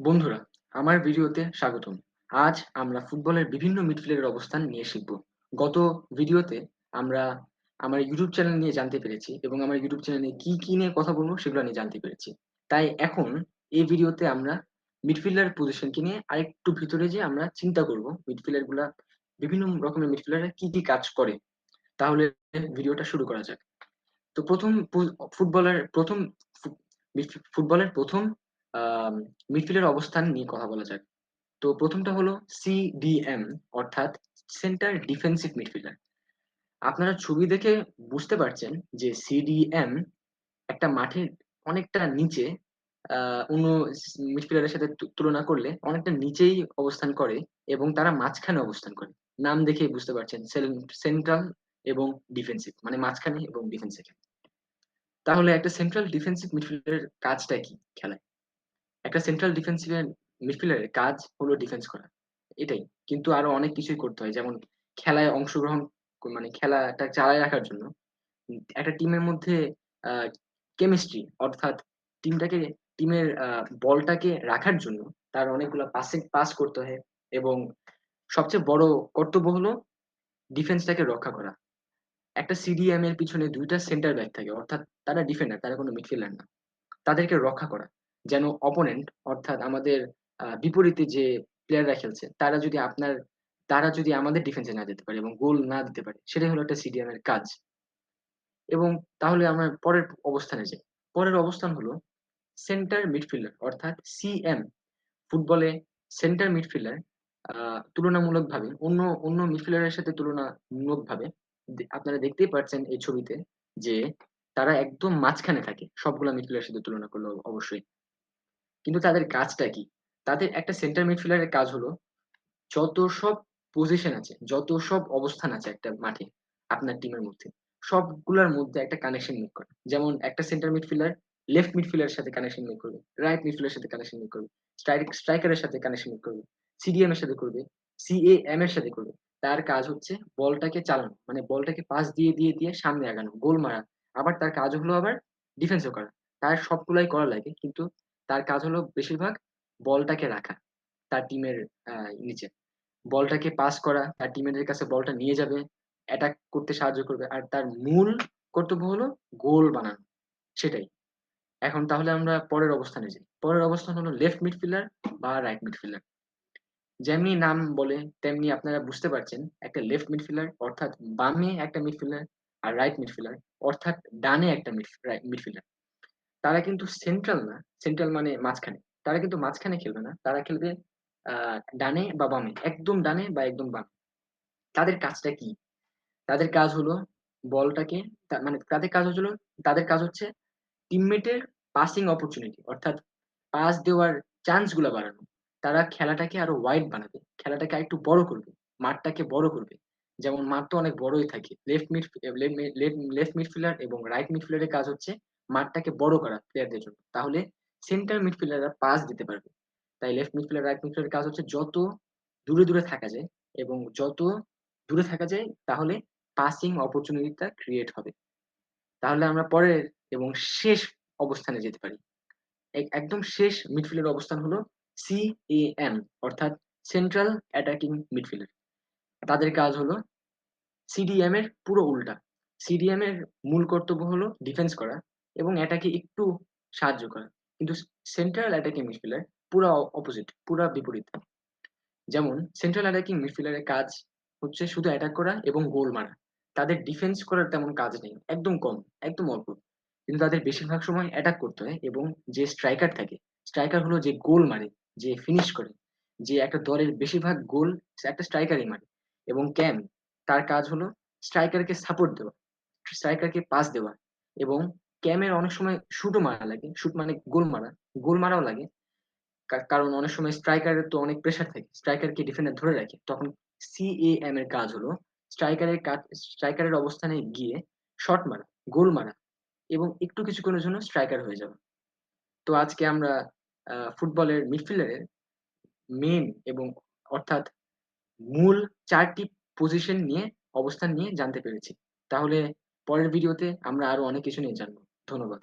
বন্ধুরা, আমার ভিডিওতে স্বাগতম। আজ আমরা ফুটবলের বিভিন্ন মিডফিল্ডের অবস্থান নিয়ে শিখব। গত ভিডিওতে আমরা আমার ইউটিউব চ্যানেল নিয়ে জানতে পেরেছি এবং আমার ইউটিউব চ্যানেলে কি, কি নিয়ে কথা বলব সেগুলো নিয়ে জানতে পেরেছি। তাই এখন এই ভিডিওতে আমরা মিডফিল্ডার পজিশনকে নিয়ে আরেকটু ভিতরে যেয়ে আমরা চিন্তা করব মিডফিল্ডারগুলা বিভিন্ন রকমের মিডফিল্ডাররা কি, কি কাজ করে। তাহলে ভিডিওটা শুরু করা যাক। তো ১ম পো ফুটবলের ১ম ফু মিডফি ফুটবলের ১ম মিডফিল্ডের অবস্থান নিয়ে কথা বলা যাক। তো ১ম টা হলো সিডিএম অর্থাৎ সেন্টার ডিফেন্সিভ মিডফিল্ডার। আপনারা ছবি দেখে বুঝতে পারছেন যে সিডিএম একটা মাঠের অনেকটা নিচে আ অন্য মিডফিল্ডারের সাথে তুলনা করলে অনেকটা নিচেই অবস্থান করে এবং তারা মাঝখানে অবস্থান করে। নাম দেখেই বুঝতে পারছেন সেন সেন্ট্রাল এবং ডিফেন্সিভ মানে মাঝখানে এবং ডিফেন্সিভ তাহলে একটা সেন্ট্রাল ডিফেন্সিভ মিডফিল্ডারের কাজটা কি খেলায়? একটা সেন্ট্রাল ডিফেন্সিভ এর মিডফিল্ডারের কাজ হলো ডিফেন্স করা। এটাই। কিন্তু আরও অনেক কিছুই করতে হয়। যেমন খেলায় অংশগ্রহণ ক মানে খেলাটা চালায় রাখার জন্য একটা টিমের মধ্যে কেমিস্ট্রি অর্থাৎ টিমটাকে টিমের বলটাকে রাখার জন্য তার অনেকগুলা পাসিং পাস করতে হয় এবং সবচেয়ে বড় কর্তব্য হলো ডিফেন্সটাকে রক্ষা করা। একটা সিডিএম এর পিছনে দুইটা সেন্টার ব্যাক থাকে। অর্থাৎ তারা ডিফেন্ডার, তারা কোনো মিডফিল্ডার না। তাদেরকে রক্ষা করা। যেন অপোনেন্ট অর্থাৎ আমাদের বিপরীতে যে প্লেয়াররা খেলছে তারা যদি আপনার তারা যদি আমাদের ডিফেন্সে না যেতে পারে এবং গোল না দিতে পারে সেটাই হলো একটা সিডিএম এর কাজ। এবং তাহলে আমরা পরের অবস্থানে যাই। পরের অবস্থান হলো সেন্টার মিডফিল্ডার অর্থাৎ সিএম। ফুটবলে সেন্টার মিডফিল্ডার তুলনামূলকভাবে অন্য, অন্য মিডফিল্ডারের সাথে তুলনামূলকভাবে আপনারা দেখতেই পাচ্ছেন এই ছবিতে যে তারা একদম মাঝখানে থাকে। সবগুলা মিডফিল্ডারের সাথে তুলনা করলে অবশ্যই। কিন্তু তাদের কাজটা কি? তাদের একটা সেন্টার মিডফিল্ডারের কাজ হলো যত সব পজিশন আছে, যত সব অবস্থান আছে একটা মাঠে আপনার টিমের মধ্যে, সবগুলার মধ্যে একটা কানেকশন মেক করা। যেমন একটা সেন্টার মিডফিল্ডার লেফট মিডফিল্ডারের সাথে কানেকশন মেক করবে, রাইট মিডফিল্ডারের সাথে কানেকশন মেক করবে, স্ট্রাইক স্ট্রাইকারের সাথে কানেকশন মেক করবে, সিডিএম এর সাথে করবে, সিএএম এর সাথে করবে। তার কাজ হচ্ছে বলটাকে চালানো। মানে বলটাকে পাস দিয়ে, দিয়ে, দিয়ে সামনে আগানো, গোল মারা। আবার তার কাজ হলো আবার ডিফেন্সও করা। তার সবগুলাই করা লাগে। কিন্তু তার কাজ হলো বেশিরভাগ বলটাকে রাখা তার টিমের নিচে। বলটাকে পাস করা, তার টিমের কাছে বলটা নিয়ে যাবে, অ্যাটাক করতে সাহায্য করবে। আর তার মূল কর্তব্য হলো গোল বানানো। সেটাই। এখন তাহলে আমরা পরের অবস্থানে যাই। পরের অবস্থান হলো লেফট মিডফিল্ডার বা রাইট মিডফিল্ডার। যেমনি নাম বলে তেমনি আপনারা বুঝতে পারছেন একটা লেফট মিডফিল্ডার অর্থাৎ বামে একটা মিডফিল্ডার আর রাইট মিডফিল্ডার অর্থাৎ ডানে একটা মিডফিল্ডার। তারা কিন্তু সেন্ট্রাল না, সেন্ট্রাল মানে মাঝখানে। তারা কিন্তু মাঝখানে খেলবে না। তারা খেলবে ডানে বা বামে। একদম ডানে বা একদম বামে। তাদের কাজটা কি? তাদের কাজ হলো বলটাকে মানে তাদের কাজ হলো তাদের কাজ হচ্ছে টিমমেটের পাসিং অপরচুনিটি অর্থাৎ পাস দেওয়ার চান্সগুলা বাড়ানো। তারা খেলাটাকে আরও ওয়াইড বানাবে। খেলাটাকে আরেকটু বড় করবে। মাঠটাকে বড় করবে। যেমন মাঠ তো অনেক বড়ই থাকে। লেফট মিড লেফট মিডফিল্ডার এবং রাইট মিডফিল্ডারের কাজ হচ্ছে মাঠটাকে বড় করা প্লেয়ারদের জন্য। তাহলে সেন্টার মিডফিল্ডাররা পাস দিতে পারবে। তাই লেফট মিডফিল্ডার, রাইট মিডফিল্ডারের কাজ হচ্ছে যত দূরে, দূরে থাকা যায় এবং যত দূরে থাকা যায় তাহলে পাসিং অপরচুনিটিটা ক্রিয়েট হবে। তাহলে আমরা পরের এবং শেষ অবস্থানে যেতে পারি। এক একদম শেষ মিডফিল্ডের অবস্থান হলো সিএএম অর্থাৎ সেন্ট্রাল অ্যাটাকিং মিডফিল্ডার। তাদের কাজ হলো সিডিএম এর পুরো উল্টা। সিডিএম এর মূল কর্তব্য হলো ডিফেন্স করা এবং অ্যাটাকে একটু সাহায্য করা। কিন্তু সেন্ট্রাল অ্যাটাকিং মিডফিল্ডার পুরা অপোজিট, পুরা বিপরীত। যেমন সেন্ট্রাল অ্যাটাকিং মিডফিল্ডারের কাজ হচ্ছে শুধু অ্যাটাক করা এবং গোল মারা। তাদের ডিফেন্স করার তেমন কাজ নেই। একদম কম, একদম অল্প। কিন্তু তাদের বেশিরভাগ সময় অ্যাটাক করতে হয় এবং যে স্ট্রাইকার থাকে, স্ট্রাইকার হলো যে গোল মারে, যে ফিনিশ করে, যে একটা দলের বেশিরভাগ গোল একটা স্ট্রাইকারই মারে। এবং ক্যাম তার কাজ হলো স্ট্রাইকারকে সাপোর্ট দেওয়া, স্ট্রাইকারকে পাস দেওয়া এবং ক্যামের অনেক সময় শুটও মারা লাগে। শুট মানে গোল মারা, গোল মারাও লাগে। কারণ অনেক সময় স্ট্রাইকারের তো অনেক প্রেশার থাকে। স্ট্রাইকারকে ডিফেন্ডার ধরে রাখে। তখন সিএএম এর কাজ হলো স্ট্রাইকারের কাজ স্ট্রাইকারের অবস্থানে গিয়ে শট মারা, গোল মারা এবং একটু কিছুক্ষণের জন্য স্ট্রাইকার হয়ে যাওয়া। তো আজকে আমরা ফুটবলের মিডফিল্ডারের মেন এবং অর্থাৎ মূল চারটি পজিশন নিয়ে অবস্থান নিয়ে জানতে পেরেছি। তাহলে পরের ভিডিওতে আমরা আরও অনেক কিছু নিয়ে জানব। ধন্যবাদ।